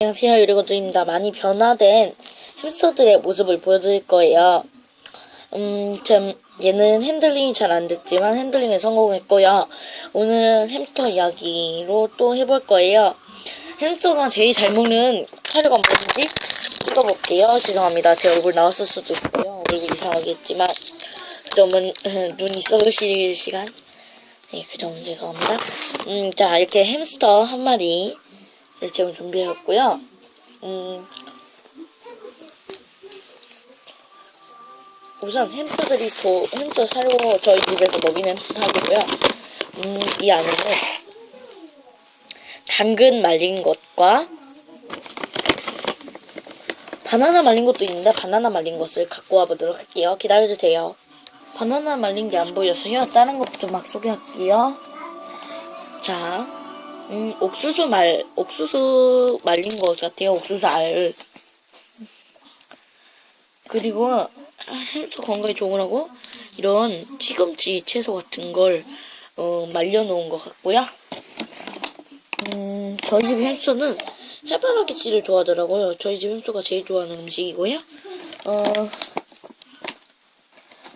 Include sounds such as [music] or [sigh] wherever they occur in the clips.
안녕하세요 유리고두입니다. 많이 변화된 햄스터들의 모습을 보여드릴 거예요. 음, 참 얘는 핸들링이 잘 안 됐지만 핸들링에 성공했고요. 오늘은 햄스터 이야기로 또 해볼 거예요. 햄스터가 제일 잘 먹는 사료가 뭔지 찍어볼게요. 죄송합니다. 제 얼굴 나왔을 수도 있고요. 얼굴 이상하게 했지만 그 점은 눈이 썩으실 시간 네, 그 점은 죄송합니다. 음, 자 이렇게 햄스터 한 마리 네, 지금 준비해왔고요. 음, 우선 햄스터들이 저, 햄스터 사료 저희 집에서 먹이는 햄스터 사료고요. 음, 이 안에는 당근 말린 것과 바나나 말린 것도 있는데 바나나 말린 것을 갖고 와보도록 할게요. 기다려주세요. 바나나 말린 게 안 보여서요. 다른 것부터 막 소개할게요. 자, 음, 옥수수 말, 옥수수 말린 것 같아요. 옥수수 알. 그리고 햄스터 건강에 좋으라고 이런 시금치 채소 같은 걸 어, 말려놓은 것 같고요. 음, 저희 집 햄스터는 해바라기 씨를 좋아하더라고요. 저희 집 햄스터가 제일 좋아하는 음식이고요. 어,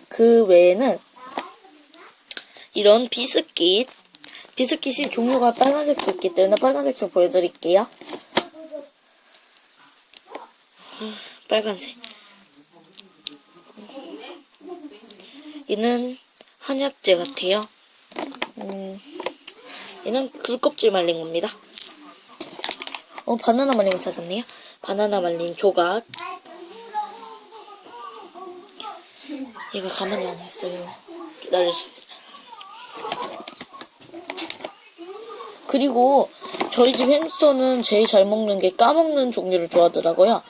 그 외에는 이런 비스킷 비스킷이 종류가 빨간색도 있기 때문에 빨간색도 보여드릴게요. 음, 빨간색. 얘는 한약재 같아요. 음, 얘는 귤껍질 말린 겁니다. 어, 바나나 말린 거 찾았네요. 바나나 말린 조각. 얘가 가만히 안 있어요. 기다려주세요. 그리고 저희 집 햄스터는 제일 잘 먹는 게 까먹는 종류를 좋아하더라고요.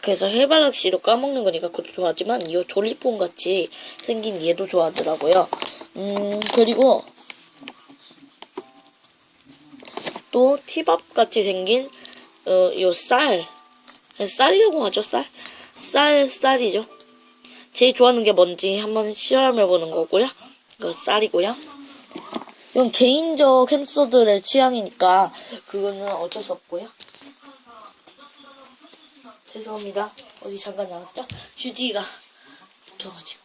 그래서 해바라기씨로 까먹는 거니까 그것도 좋아하지만 이 조리뽕 같이 생긴 얘도 좋아하더라고요. 음 그리고 또 티밥 같이 생긴 어 요 쌀 쌀이라고 하죠 쌀 쌀 쌀이죠. 제일 좋아하는 게 뭔지 한번 실험해 보는 거고요. 이거 쌀이고요. 이건 개인적 햄스터들의 취향이니까 그거는 어쩔 수 없고요. 죄송합니다. 어디 잠깐 나왔죠? 휴지가 붙어가지고.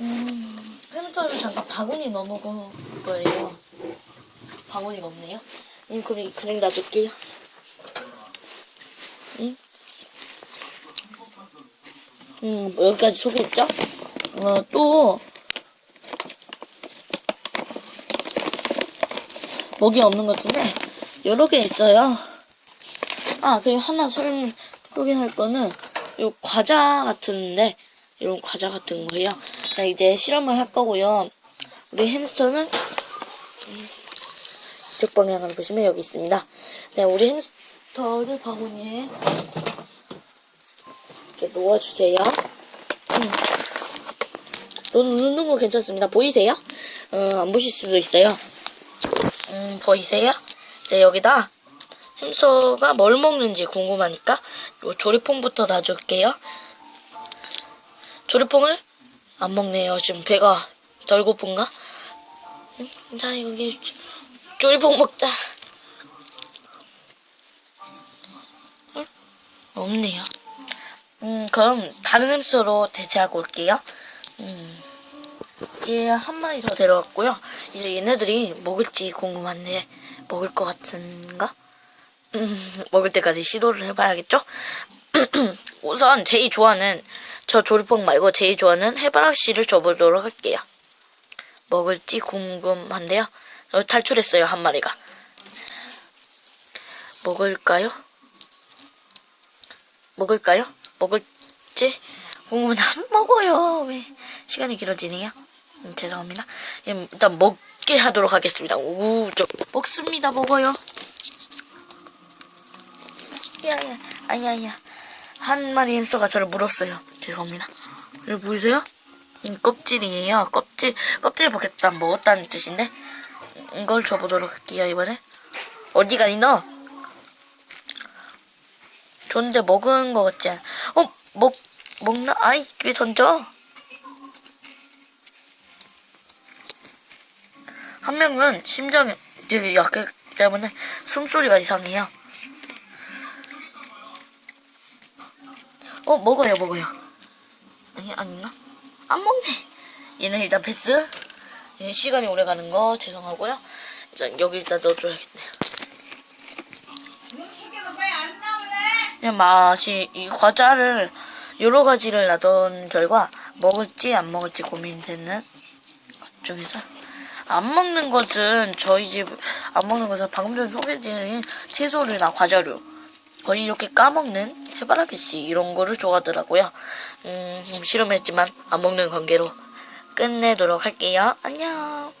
음, 햄스터를 잠깐 바구니 넣어놓은 거예요. 바구니가 없네요. 음, 그럼 그냥 놔둘게요. 음, 음, 여기까지 소개했죠? 어, 또, 먹이 없는 것 같은데 여러 개 있어요. 아 그리고 하나 설 소개할 거는 요 과자 같은데 이런 과자 같은 거예요. 자 이제 실험을 할 거고요. 우리 햄스터는 음, 이쪽 방향을 보시면 여기 있습니다. 네 우리 햄스터를 바구니에 이렇게 놓아주세요. 음. 놓는 거 괜찮습니다. 보이세요? 어, 안 보실 수도 있어요. 음, 보이세요? 이제 여기다 햄스터가 뭘 먹는지 궁금하니까 요 조리퐁부터 놔줄게요. 조리퐁을 안 먹네요. 지금 배가 덜 고픈가? 음, 자, 여기 조리퐁 먹자. 응? 없네요. 음, 그럼 다른 햄스터로 대체하고 올게요. 음. 얘한 마리 더 데려왔고요. 이제 얘네들이 먹을지 궁금한데 먹을 것 같은가? 음, 먹을 때까지 시도를 해봐야겠죠? [clears throat] 우선 제일 좋아하는 저 조리뽕 말고 제일 좋아하는 해바라기씨를 줘보도록 할게요. 먹을지 궁금한데요. 어, 탈출했어요 한 마리가. 먹을까요? 먹을까요? 먹을지 궁금한데 안 먹어요. 왜 시간이 길어지네요. 음, 죄송합니다. 음, 일단 먹게 하도록 하겠습니다. 우, 저 먹습니다. 먹어요. 야야, 아야야. 한 마리 햄스터가 저를 물었어요. 죄송합니다. 여기 보이세요? 음, 껍질이에요. 껍질, 껍질 벗겼다 먹었다는 뜻인데 이걸 줘보도록 할게요. 이번에 어디 가니 너? 좋은데 먹은 거 같지 않아? 어, 먹 먹나? 아이 왜 던져? 한 명은 심장이 되게 약하기 때문에 숨소리가 이상해요. 어 먹어요 먹어요. 아니 아닌가? 안 먹네. 얘는 일단 패스. 얘 시간이 오래 가는 거 죄송하고요. 일단 여기 일단 넣어줘야겠네요. 그냥 맛이 이 과자를 여러 가지를 놔둔 결과 먹을지 안 먹을지 고민되는 것 중에서 안 먹는 것은 저희 집 안 먹는 것은 방금 전에 소개드린 채소류나 과자류 거의 이렇게 까먹는 해바라기 씨 이런 거를 좋아하더라고요. 음, 좀 실험했지만 안 먹는 관계로 끝내도록 할게요. 안녕.